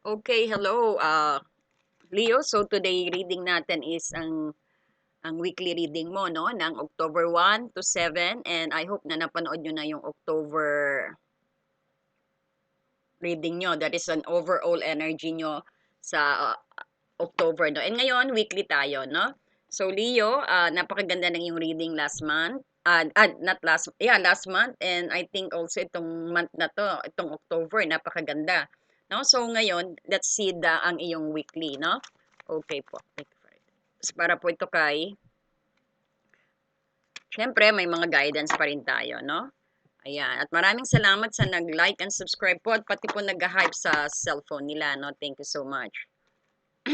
Okay, hello, uh, Leo. So today reading natin is ang ang weekly reading mo, no, ng October 1 to 7 and I hope na napanood nyo na yung October reading nyo. That is an overall energy nyo sa uh, October, no. And ngayon, weekly tayo, no. So Leo, uh, napakaganda ng yung reading last month. Uh, uh, not last, yeah, last month and I think also itong month na to, itong October, napakaganda. No? So ngayon, see the ang iyong weekly, no? Okay po. So, para po ito kay Siyempre, may mga guidance pa rin tayo, no? Ayan. At maraming salamat sa nag-like and subscribe po at pati po nag-hype sa cellphone nila, no? Thank you so much.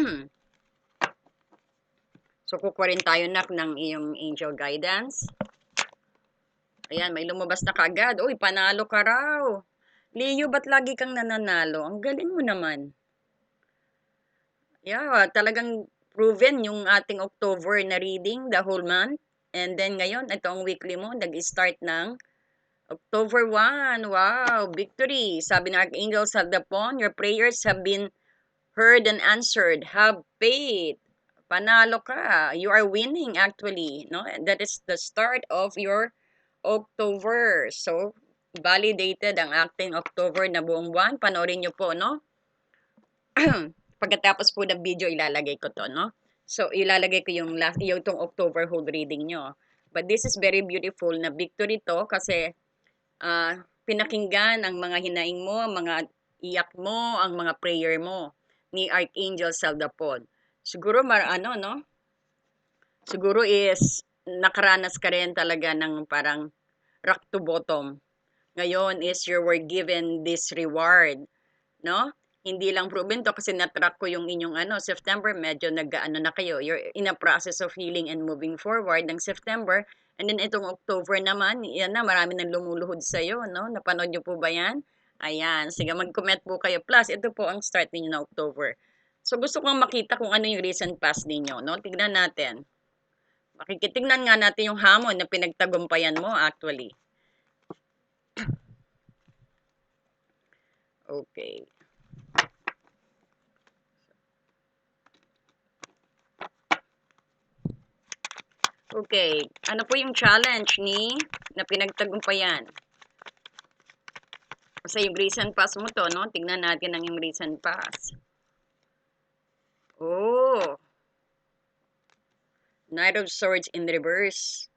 so, kukuha rin tayo nak ng iyong angel guidance. Ayan, may lumabas na kagad. Uy, panalo ka raw. Leo, ba't lagi kang nananalo? Ang galing mo naman. Yeah, talagang proven yung ating October na reading, the whole month. And then ngayon, ito ang weekly mo, nag-start ng October 1. Wow, victory. Sabi ng Archangel Saldapon, your prayers have been heard and answered. Have faith. Panalo ka. You are winning actually. No? That is the start of your October. So, validated ang acting October na buong buwan. Panoorin nyo po, no? Pagkatapos po ng video, ilalagay ko to, no? So, ilalagay ko yung, last, yung tong October whole reading nyo. But this is very beautiful na victory to kasi uh, pinakinggan ang mga hinaing mo, mga iyak mo, ang mga prayer mo ni Archangel Saldapon. Siguro, mar, ano, no? Siguro is nakaranas ka rin talaga ng parang rock to bottom. Ngayon is you were given this reward, no? Hindi lang proven to kasi na-track ko yung inyong ano, September, medyo nag-ano na kayo. You're in a process of healing and moving forward ng September. And then itong October naman, yan na, marami nang lumuluhod sa iyo, no? Napanood niyo po ba yan? Ayan, sige mag-comment po kayo. Plus, ito po ang start ninyo na October. So gusto kong makita kung ano yung recent past ninyo, no? Tignan natin. Makikitignan nga natin yung hamon na pinagtagumpayan mo actually. Okay. Okay, ano po yung challenge ni na pinagtagumpayan? Kasi yung recent pass mo to, no? Tingnan natin ang yung recent pass. Oh. Knight of Swords in reverse.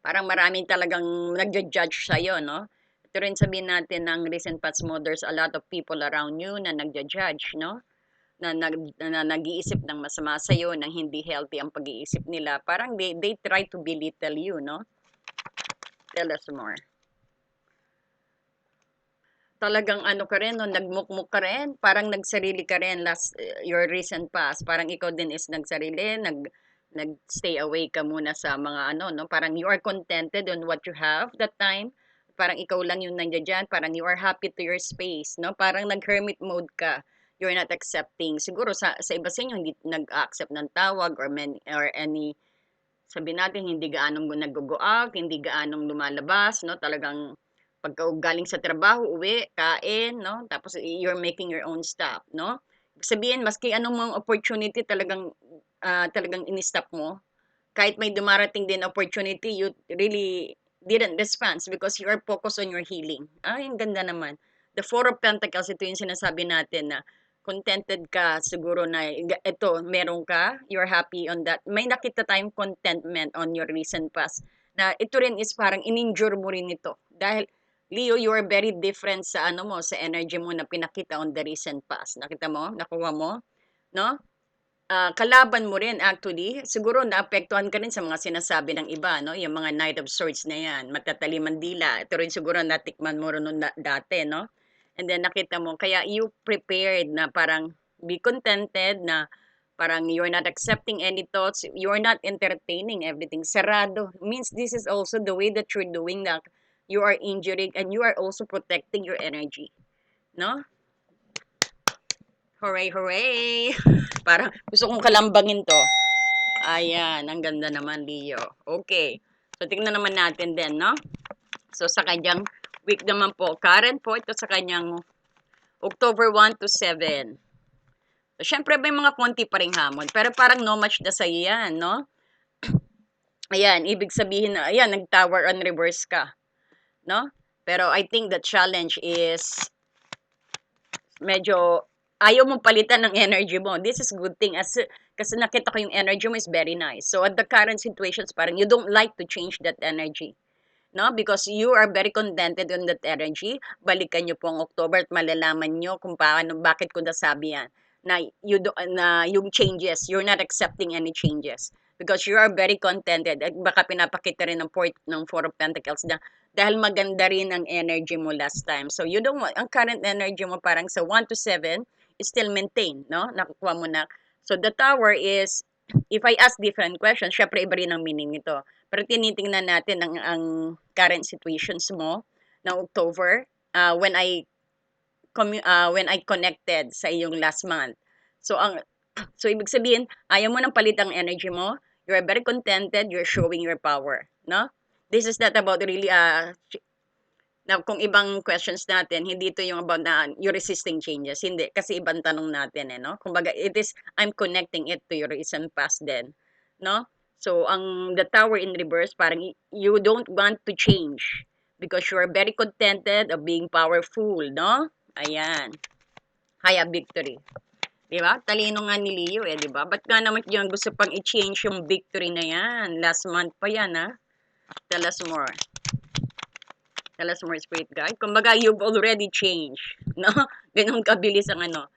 Parang maraming talagang nagja-judge sa'yo, no? Ito rin sabihin natin ng recent past mo, there's a lot of people around you na nagja-judge, no? na, nag, na, na nag-iisip ng masama sa iyo, nang hindi healthy ang pag-iisip nila. Parang they, they try to belittle you, no? Tell us more. Talagang ano ka rin, no? nagmukmuk ka rin, parang nagsarili ka rin last, uh, your recent past. Parang ikaw din is nagsarili, nag, nag-stay away ka muna sa mga ano, no? Parang you are contented on what you have that time. Parang ikaw lang yung nandiyan parang you are happy to your space, no? Parang nag-hermit mode ka you're not accepting. Siguro sa, sa iba sa inyo, hindi nag-accept ng tawag or, many, or any, sabi natin, hindi gaanong nag-go out, hindi gaanong lumalabas, no? Talagang pagka galing sa trabaho, uwi, kain, no? Tapos you're making your own stuff, no? Sabihin, maski anong mga opportunity talagang, uh, talagang in-stop mo, kahit may dumarating din opportunity, you really didn't respond because you are focused on your healing. Ay, ang ganda naman. The Four of Pentacles, ito yung sinasabi natin na contented ka siguro na ito meron ka you're happy on that. May nakita tayong contentment on your recent past na ito rin is parang ininjure mo rin ito. Dahil Leo you are very different sa ano mo sa energy mo na pinakita on the recent past. Nakita mo? Nakuha mo? No uh, kalaban mo rin actually siguro naapektuhan ka rin sa mga sinasabi ng iba no yung mga Knight of Swords na yan matataliman dila ito rin siguro natikman mo rin dati no And then nakita mo, kaya you prepared na parang be contented na parang you're not accepting any thoughts, you're not entertaining everything. Sarado means this is also the way that you're doing that you are injuring and you are also protecting your energy. No? Hooray, hooray! parang gusto kong kalambangin to. Ayan, ang ganda naman, Leo. Okay. So, tingnan naman natin din, no? So, sa kanyang week naman po. Karen po, ito sa kanyang October 1 to 7. So, syempre may mga konti pa ring hamon, pero parang no match na sa'yo yan, no? Ayan, ibig sabihin na, ayan, nag-tower on reverse ka, no? Pero I think the challenge is medyo ayaw mong palitan ng energy mo. This is good thing as kasi nakita ko yung energy mo is very nice. So at the current situations, parang you don't like to change that energy. No? Because you are very contented on that energy. Balikan nyo po ang October at malalaman nyo kung paano, bakit ko nasabi yan. Na, you do, na yung changes, you're not accepting any changes. Because you are very contented. At baka pinapakita rin ng, port, ng Four of Pentacles na dahil maganda rin ang energy mo last time. So you don't ang current energy mo parang sa 1 to 7 is still maintained, no? Nakukuha mo na. So the tower is, if I ask different questions, syempre iba rin ang meaning nito. Pero tinitingnan natin ang, ang current situations mo ng October uh, when I uh, when I connected sa iyong last month. So ang so ibig sabihin, ayaw mo nang palitan ang energy mo. You're very contented, you're showing your power, no? This is not about really uh na kung ibang questions natin, hindi ito yung about na you're resisting changes. Hindi. Kasi ibang tanong natin eh, no? Kumbaga, it is, I'm connecting it to your recent past then. No? So, ang the tower in reverse, parang you don't want to change because you are very contented of being powerful, no? Ayan. Haya victory. Di ba? Talino nga ni Leo eh, di ba? Ba't nga naman yung gusto pang i-change yung victory na yan? Last month pa yan, ha? Tell us more. Tell us more, spirit guide. Kumbaga, you've already changed, no? Ganun kabilis ang ano.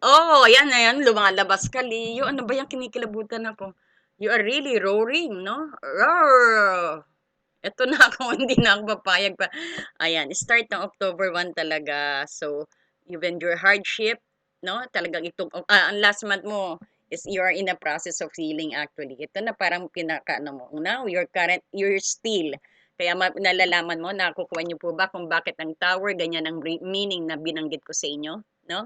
Oh, ayan na yan, lumalabas ka, Leo. Ano ba yung kinikilabutan ako? You are really roaring, no? Roar! Ito na ako, hindi na ako papayag pa. Ayan, start ng October 1 talaga. So, even your hardship, no? Talagang itong, ah, ang last month mo is you are in the process of healing actually. Ito na parang pinaka, ano mo. Now, you're current, you're still kaya nalalaman mo, nakukuha niyo po ba kung bakit ang tower, ganyan ang meaning na binanggit ko sa inyo, no?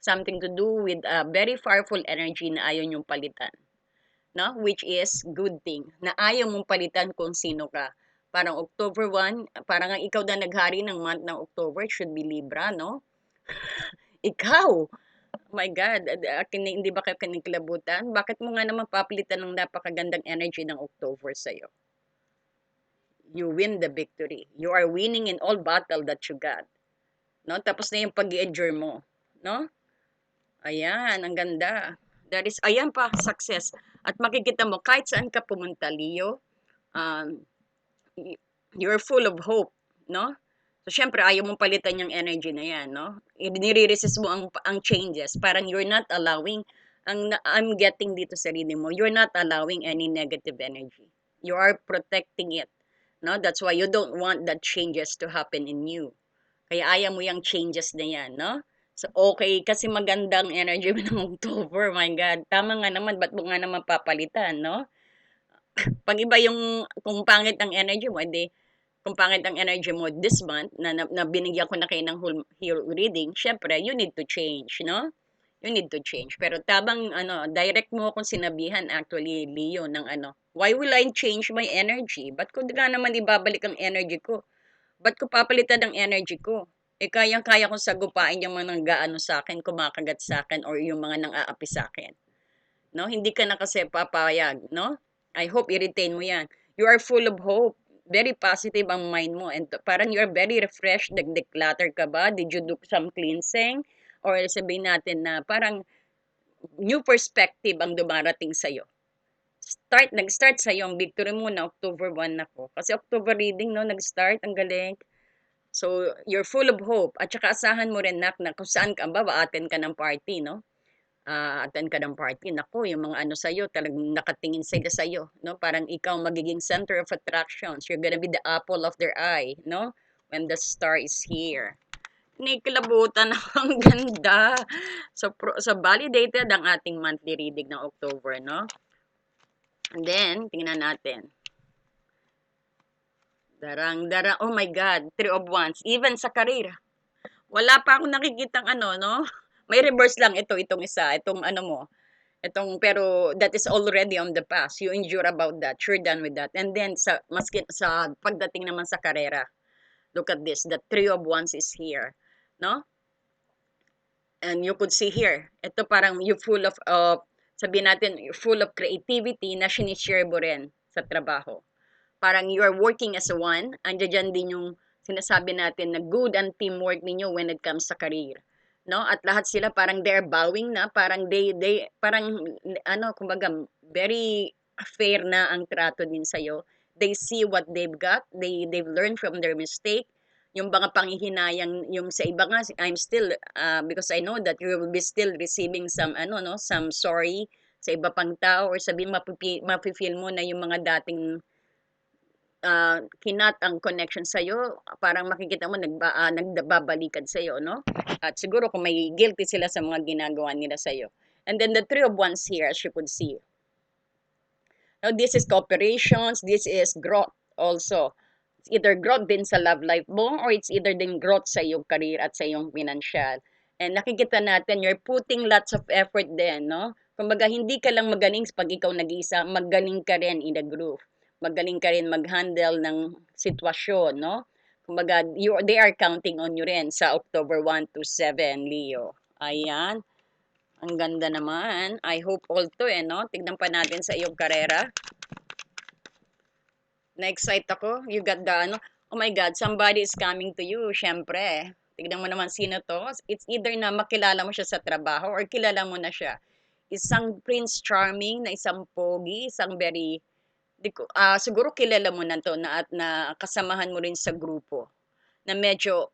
Something to do with a very powerful energy na ayaw niyong palitan, no? Which is good thing, na ayaw mong palitan kung sino ka. Parang October 1, parang ang ikaw na naghari ng month ng October, should be Libra, no? ikaw, oh my God, hindi ba kayo kinikilabutan? Bakit mo nga naman papalitan ng napakagandang energy ng October sa'yo? You win the victory. You are winning in all battle that you got. No? Tapos na yung pag endure mo. No? Ayan, ang ganda. That is, ayan pa, success. At makikita mo, kahit saan ka pumunta, Leo, um, you're full of hope, no? So, syempre, ayaw mong palitan yung energy na yan, no? Nire-resist mo ang, ang changes. Parang you're not allowing, ang I'm getting dito sa reading mo, you're not allowing any negative energy. You are protecting it No? That's why you don't want that changes to happen in you. Kaya ayaw mo yung changes na yan, no? So, okay, kasi magandang energy mo ng October, my God. Tama nga naman, ba't mo nga naman papalitan, no? Pag iba yung, kung pangit ang energy mo, edi, kung pangit ang energy mo this month, na, na, na binigyan ko na kayo ng whole, whole reading, syempre, you need to change, no? You need to change. Pero tabang, ano, direct mo akong sinabihan, actually, Leo, ng ano, Why will I change my energy? Ba't ko nga naman ibabalik ang energy ko? Ba't ko papalitan ang energy ko? Eh, kayang-kaya kong sagupain yung mga gaano sa akin, kumakagat sa akin, or yung mga nang-aapi sa akin. No? Hindi ka na kasi papayag, no? I hope i-retain mo yan. You are full of hope. Very positive ang mind mo. And parang you are very refreshed. Nag-declutter ka ba? Did you do some cleansing? Or sabihin natin na parang new perspective ang dumarating sa'yo start, nag-start sa yung victory mo na October 1 ako. Kasi October reading, no, nag-start, ang galing. So, you're full of hope. At saka asahan mo rin, nak, na kung saan ka ba, attend ka ng party, no? Uh, attend ka ng party. Nako, yung mga ano sa'yo, talagang nakatingin sila sa'yo, no? Parang ikaw magiging center of attractions. You're gonna be the apple of their eye, no? When the star is here. Nikilabutan ang ganda. So, pro, so, validated ang ating monthly reading ng October, no? And then, tingnan natin. Darang, darang, oh my God, three of wands. Even sa career. Wala pa akong nakikitang ano, no? May reverse lang ito, itong isa, itong ano mo. Itong, pero that is already on the past. You endure about that. You're done with that. And then, sa, maski, sa pagdating naman sa karera, look at this. The three of wands is here. No? and you could see here, ito parang you full of, of sabihin natin, full of creativity na sinishare mo rin sa trabaho. Parang you're working as one, andyan dyan din yung sinasabi natin na good ang teamwork ninyo when it comes sa career. No? At lahat sila parang they're bowing na, parang they, they, parang, ano, kumbaga, very fair na ang trato din sa'yo. They see what they've got, they, they've learned from their mistake, yung mga panghihinayang yung sa iba nga I'm still uh, because I know that you will be still receiving some ano no some sorry sa iba pang tao or sabihin mapipi, mapi-feel mo na yung mga dating uh, kinat ang connection sa iyo parang makikita mo nagba, uh, nagbabalikan sa iyo no? At siguro kung may guilty sila sa mga ginagawa nila sa iyo and then the three of wands here as you could see. Now this is cooperations this is growth also it's either growth din sa love life mo or it's either din growth sa iyong career at sa iyong financial. And nakikita natin, you're putting lots of effort din, no? Kumbaga, hindi ka lang magaling pag ikaw nag-isa, magaling ka rin in a group. Magaling ka rin mag-handle ng sitwasyon, no? Kumbaga, you, they are counting on you rin sa October 1 to 7, Leo. Ayan. Ang ganda naman. I hope all to, eh, no? Tignan pa natin sa iyong karera na-excite ako. You got the, ano, oh my God, somebody is coming to you, syempre. Tignan mo naman sino to. It's either na makilala mo siya sa trabaho or kilala mo na siya. Isang Prince Charming na isang pogi, isang very, di ko, uh, siguro kilala mo na to na, at na kasamahan mo rin sa grupo na medyo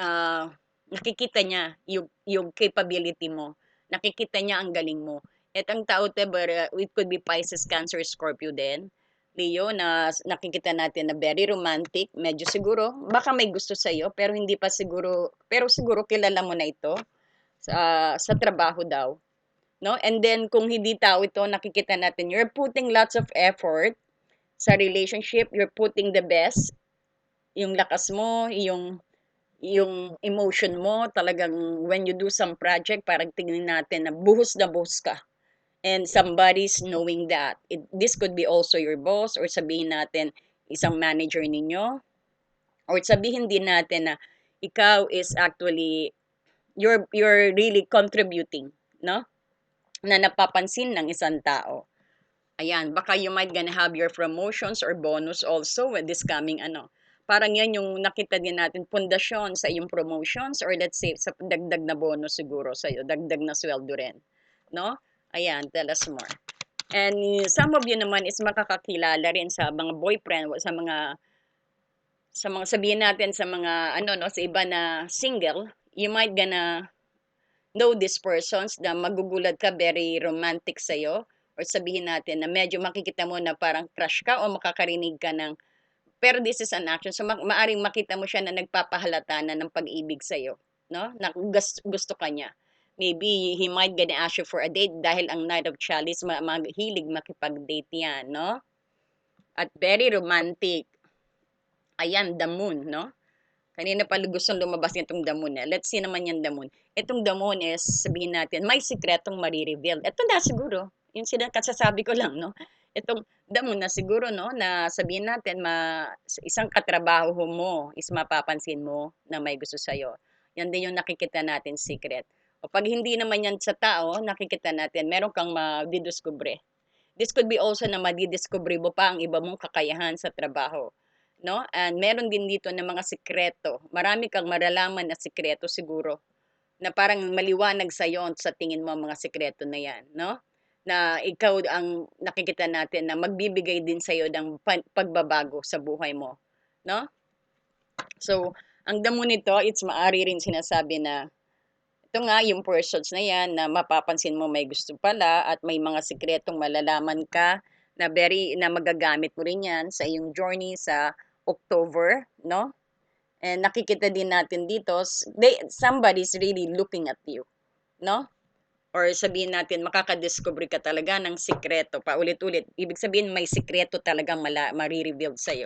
uh, nakikita niya yung, yung capability mo. Nakikita niya ang galing mo. At ang tao, it could be Pisces, Cancer, Scorpio din Leo na nakikita natin na very romantic, medyo siguro, baka may gusto sa iyo, pero hindi pa siguro, pero siguro kilala mo na ito sa, sa trabaho daw. No? And then, kung hindi tao ito, nakikita natin, you're putting lots of effort sa relationship, you're putting the best, yung lakas mo, yung yung emotion mo, talagang when you do some project, parang tingnan natin na buhos na buhos ka and somebody's knowing that. It, this could be also your boss or sabihin natin isang manager ninyo or sabihin din natin na ikaw is actually you're you're really contributing, no? Na napapansin ng isang tao. Ayan, baka you might gonna have your promotions or bonus also with this coming ano. Parang yan yung nakita din natin pundasyon sa iyong promotions or let's say sa dagdag na bonus siguro sa iyo, dagdag na sweldo rin, no? Ayan, tell us more. And some of you naman is makakakilala rin sa mga boyfriend, sa mga sa mga sabihin natin sa mga ano no, sa iba na single, you might gonna know these persons na magugulat ka very romantic sa iyo or sabihin natin na medyo makikita mo na parang crush ka o makakarinig ka ng pero this is an action. So ma- maaring makita mo siya na nagpapahalata na ng pag-ibig sa iyo, no? Na gusto, gusto ka niya maybe he might gonna ask you for a date dahil ang Night of Chalice ma maghilig makipag-date yan, no? At very romantic. Ayan, the moon, no? Kanina pa gustong lumabas nitong the moon. Eh. Let's see naman yan the moon. Itong the moon is, sabihin natin, may sikretong marireveal. Ito na siguro. Yung sila kasasabi ko lang, no? Itong the moon na siguro, no? Na sabihin natin, ma, isang katrabaho mo is mapapansin mo na may gusto sa'yo. Yan din yung nakikita natin secret. O pag hindi naman yan sa tao, nakikita natin, meron kang madidiscover. This could be also na madidiscover mo pa ang iba mong kakayahan sa trabaho. No? And meron din dito na mga sikreto. Marami kang maralaman na sikreto siguro. Na parang maliwanag sa iyo sa tingin mo ang mga sikreto na yan. No? Na ikaw ang nakikita natin na magbibigay din sa iyo ng pagbabago sa buhay mo. No? So, ang damo nito, it's maari rin sinasabi na ito nga yung persons na yan na mapapansin mo may gusto pala at may mga sikretong malalaman ka na very na magagamit mo rin yan sa iyong journey sa October, no? And nakikita din natin dito, they, somebody's really looking at you, no? Or sabihin natin, makakadiscover ka talaga ng sikreto, paulit-ulit. Ibig sabihin, may sikreto talaga mala, marireveal sa'yo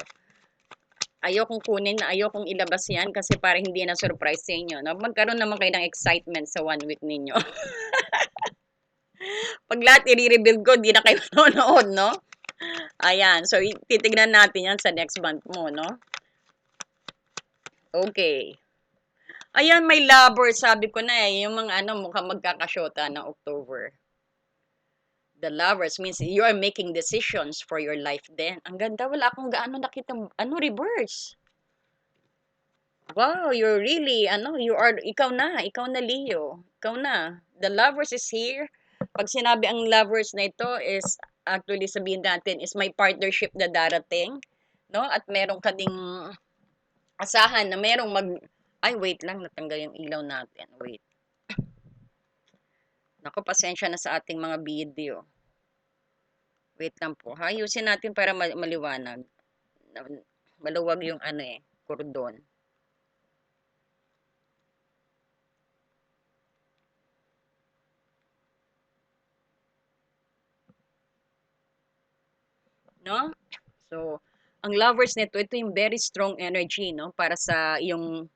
ayokong kunin, ayokong ilabas yan kasi para hindi na surprise sa inyo. No? Magkaroon naman kayo ng excitement sa one week ninyo. Pag lahat i-reveal ko, di na kayo manonood, no? Ayan. So, titignan natin yan sa next month mo, no? Okay. Ayan, may lover, sabi ko na eh, yung mga ano, mukhang magkakasyota ng October. The lovers means you are making decisions for your life then. Ang ganda, wala akong gaano nakita, ano, reverse. Wow, you're really, ano, you are, ikaw na, ikaw na Leo. Ikaw na. The lovers is here. Pag sinabi ang lovers na ito is, actually sabihin natin, is my partnership na darating. No? At meron ka ding asahan na merong mag, ay wait lang, natanggal yung ilaw natin. Wait. Naku, pasensya na sa ating mga video. Wait lang po. Hayusin natin para ma- maliwanag. Na- Maluwag yung ano eh, kordon. No? So, ang lovers nito, ito yung very strong energy, no? Para sa yung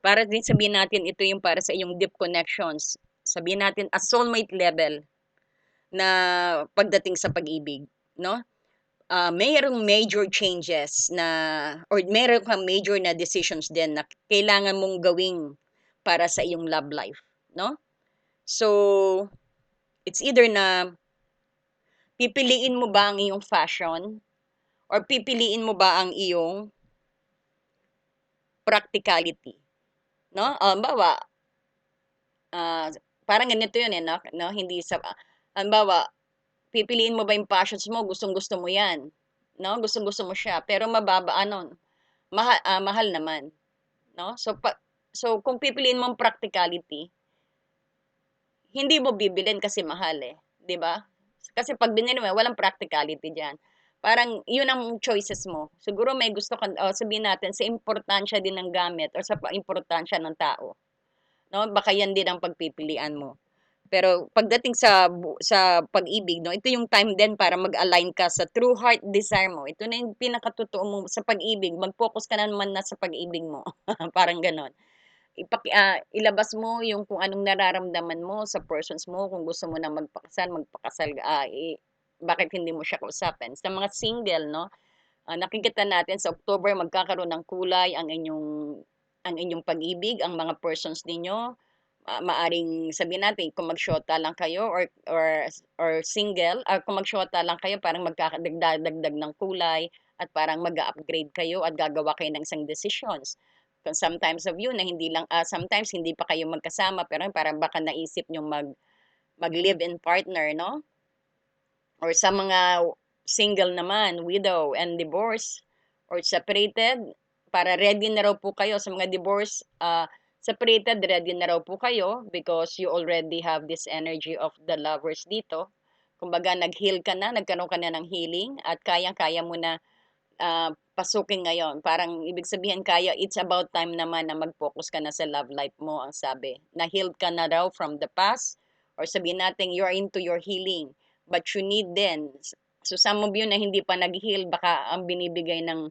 para din sabihin natin ito yung para sa iyong deep connections. Sabihin natin a soulmate level na pagdating sa pag-ibig, no? Uh, mayroong major changes na or mayroong kang major na decisions din na kailangan mong gawing para sa iyong love life, no? So, it's either na pipiliin mo ba ang iyong fashion or pipiliin mo ba ang iyong practicality, no? Um, bawa, uh, parang ganito yun eh, no? no? Hindi sa, halimbawa, pipiliin mo ba yung passions mo, gustong-gusto mo yan, no? Gustong-gusto mo siya, pero mababa, ano, mahal, uh, mahal naman, no? So, pa, so, kung pipiliin mo ang practicality, hindi mo bibilin kasi mahal eh, di ba? Kasi pag binili mo, walang practicality diyan. Parang yun ang choices mo. Siguro may gusto ka, oh, sabihin natin, sa importansya din ng gamit or sa importansya ng tao. No? Baka yan din ang pagpipilian mo. Pero pagdating sa sa pag-ibig, no, ito yung time din para mag-align ka sa true heart desire mo. Ito na yung pinakatotoo mo sa pag-ibig. Mag-focus ka na naman na sa pag-ibig mo. Parang ganon. Ipaki, uh, ilabas mo yung kung anong nararamdaman mo sa persons mo. Kung gusto mo na magpakasal, magpakasal. Uh, i, bakit hindi mo siya kausapin? Sa mga single, no, uh, nakikita natin sa October magkakaroon ng kulay ang inyong ang inyong pag-ibig, ang mga persons ninyo. Uh, maaring sabihin natin kung magshota lang kayo or or or single or kung magshota lang kayo parang magkakadagdag ng kulay at parang mag-upgrade kayo at gagawa kayo ng isang decisions. Kung sometimes of you na hindi lang uh, sometimes hindi pa kayo magkasama pero parang baka naisip niyo mag mag live in partner no? Or sa mga single naman widow and divorce or separated para ready na raw po kayo sa mga divorce uh, separated, ready na raw po kayo because you already have this energy of the lovers dito. Kumbaga, nag-heal ka na, nagkaroon ka na ng healing at kayang-kaya mo na uh, pasukin ngayon. Parang ibig sabihin kaya, it's about time naman na mag-focus ka na sa love life mo, ang sabi. Na-healed ka na raw from the past or sabihin natin you're into your healing. But you need then, so some of you na hindi pa nag-heal, baka ang binibigay ng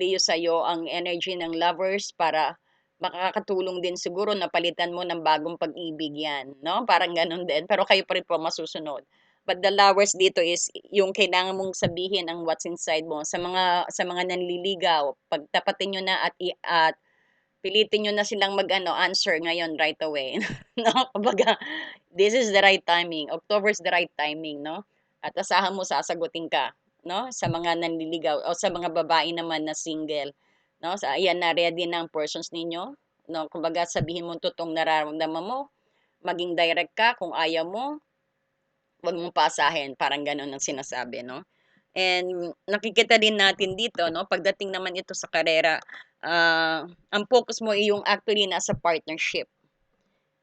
Leo sa'yo ang energy ng lovers para makakatulong din siguro na palitan mo ng bagong pag-ibig yan, no? Parang ganun din. Pero kayo pa rin po masusunod. But the lovers dito is yung kailangan mong sabihin ang what's inside mo sa mga sa mga nanliligaw. Pagtapatin niyo na at at pilitin niyo na silang mag-ano answer ngayon right away. no? Kumbaga, this is the right timing. October is the right timing, no? At asahan mo sasagutin ka, no? Sa mga nanliligaw o sa mga babae naman na single no? Sa ayan na ready ng persons ninyo, no? Kumbaga sabihin mo totoong nararamdaman mo, maging direct ka kung ayaw mo, wag mong pasahin, parang ganoon ang sinasabi, no? And nakikita din natin dito, no, pagdating naman ito sa karera, uh, ang focus mo ay yung actually nasa partnership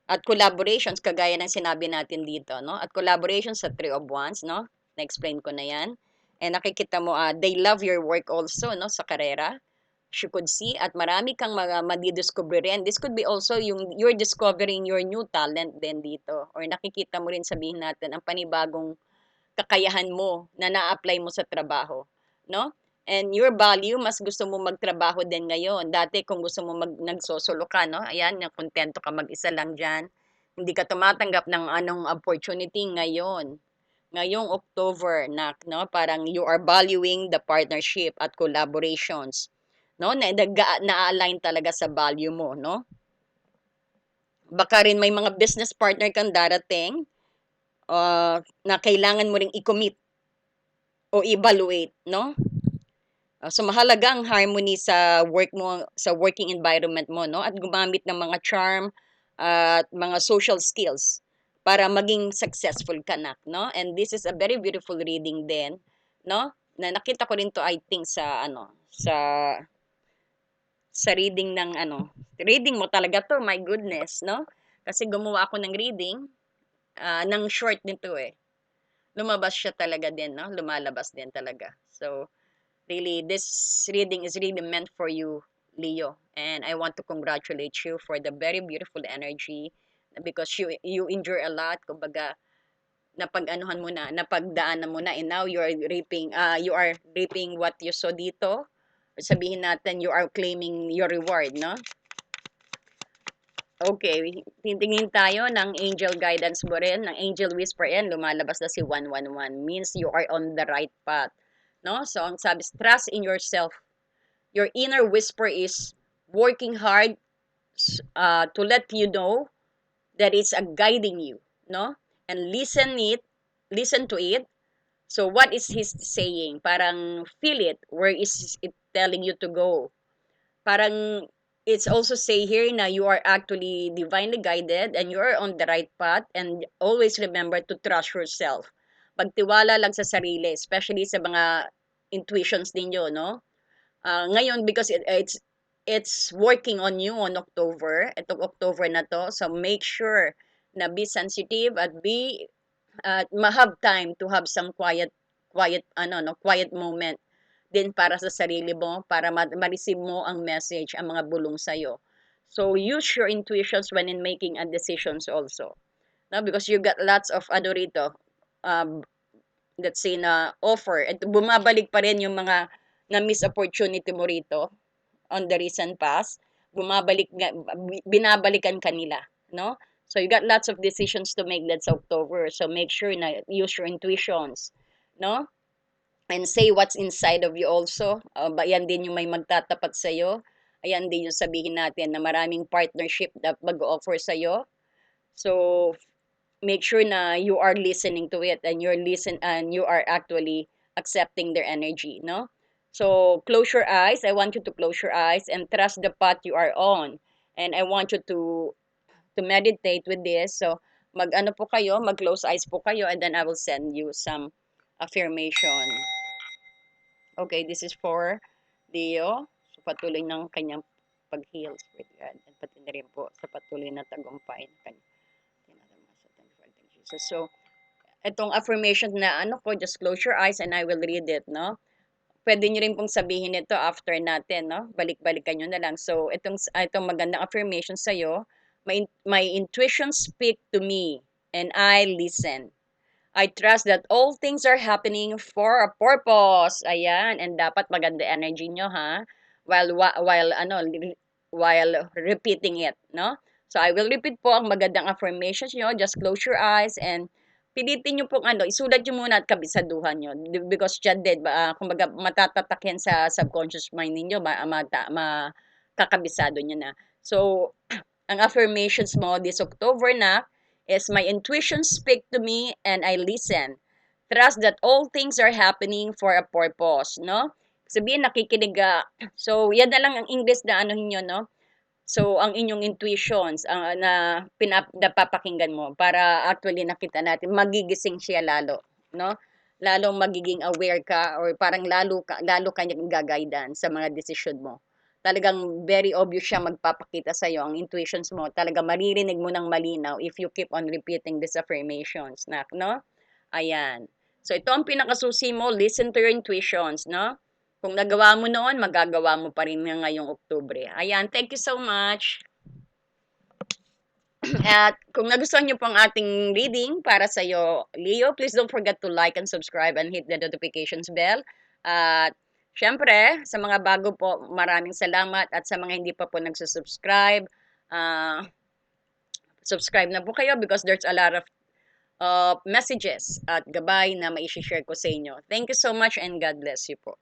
at collaborations kagaya ng sinabi natin dito, no? At collaborations sa Three of Wands, no? Na-explain ko na 'yan. And nakikita mo uh, they love your work also, no, sa karera you could see at marami kang mga madidiscover rin. This could be also yung you're discovering your new talent din dito or nakikita mo rin sabihin natin ang panibagong kakayahan mo na na-apply mo sa trabaho, no? And your value, mas gusto mo magtrabaho din ngayon. Dati kung gusto mo mag nagsosolo ka, no? Ayan, kontento ka mag-isa lang diyan. Hindi ka tumatanggap ng anong opportunity ngayon. Ngayong October na, no? Parang you are valuing the partnership at collaborations no? Na, na-align talaga sa value mo, no? baka rin may mga business partner kang darating uh, na kailangan mo ring i-commit o evaluate, no? Uh, so mahalaga ang harmony sa work mo, sa working environment mo, no? At gumamit ng mga charm at mga social skills para maging successful ka na, no? And this is a very beautiful reading din, no? Na nakita ko rin to I think sa ano, sa sa reading ng ano, reading mo talaga to, my goodness, no? Kasi gumawa ako ng reading uh, ng short nito eh. Lumabas siya talaga din, no? Lumalabas din talaga. So, really, this reading is really meant for you, Leo. And I want to congratulate you for the very beautiful energy because you you endure a lot. Kumbaga, napag-anuhan mo na, napagdaanan mo na, and now you are reaping, uh, you are reaping what you saw dito. Sabihin natin, you are claiming your reward, no? Okay, titingin tayo ng angel guidance mo rin, ng angel whisper yan, lumalabas na si 111, means you are on the right path. No? So, ang sabi, trust in yourself. Your inner whisper is working hard uh, to let you know that it's a guiding you, no? And listen it, listen to it. So, what is his saying? Parang feel it. Where is it telling you to go? Parang it's also say here na you are actually divinely guided and you are on the right path and always remember to trust yourself. Pagtiwala lang sa sarili, especially sa mga intuitions ninyo, no? Uh, ngayon, because it, it's it's working on you on October, itong October na to, so make sure na be sensitive at be uh, ma-have time to have some quiet quiet ano no quiet moment din para sa sarili mo, para ma-receive mo ang message, ang mga bulong sa'yo. So, use your intuitions when in making a decisions also. No? Because you got lots of, ano rito, um, let's say na offer. At bumabalik pa rin yung mga na-miss opportunity mo rito on the recent past. Bumabalik, binabalikan kanila. No? So, you got lots of decisions to make that's October. So, make sure na use your intuitions. No? and say what's inside of you also. Uh, ba, yan din yung may magtatapat sa iyo. Ayan din yung sabihin natin na maraming partnership na mag-offer sa iyo. So make sure na you are listening to it and you're listen and you are actually accepting their energy, no? So close your eyes. I want you to close your eyes and trust the path you are on. And I want you to to meditate with this. So mag-ano po kayo, mag-close eyes po kayo and then I will send you some affirmation. Okay, this is for Leo. So, patuloy ng kanyang pag-heal spirit God. At pati na rin po sa patuloy na tagumpay na kanya. Jesus. So, itong affirmation na ano ko, just close your eyes and I will read it, no? Pwede nyo rin pong sabihin ito after natin, no? Balik-balikan nyo na lang. So, itong, itong magandang affirmation sa'yo, my, my intuition speak to me and I listen. I trust that all things are happening for a purpose. Ayan, and dapat maganda energy nyo ha while while ano while repeating it, no? So I will repeat po ang magandang affirmations nyo. Just close your eyes and pilitin nyo pong ano, isulat nyo muna at kabisaduhan nyo. Because dyan din, uh, kumbaga matatatak yan sa subconscious mind ninyo, ma, mata, makakabisado nyo na. So, ang affirmations mo this October na, is my intuition speak to me and I listen. Trust that all things are happening for a purpose, no? Sabihin, nakikinig ka. So, yan na lang ang English na ano niyo, no? So, ang inyong intuitions uh, na pinap napapakinggan mo para actually nakita natin, magigising siya lalo, no? Lalong magiging aware ka or parang lalo ka, lalo kanyang gagaydan sa mga decision mo talagang very obvious siya magpapakita sa iyo ang intuitions mo. Talaga maririnig mo ng malinaw if you keep on repeating these affirmations, na, no? Ayan. So ito ang pinakasusi mo, listen to your intuitions, no? Kung nagawa mo noon, magagawa mo pa rin ngayong Oktubre. Ayan, thank you so much. At kung nagustuhan niyo pong ating reading para sa iyo, Leo, please don't forget to like and subscribe and hit the notifications bell. At Siyempre, sa mga bago po, maraming salamat at sa mga hindi pa po nagsusubscribe, uh, subscribe na po kayo because there's a lot of uh, messages at gabay na mai-share ko sa inyo. Thank you so much and God bless you po.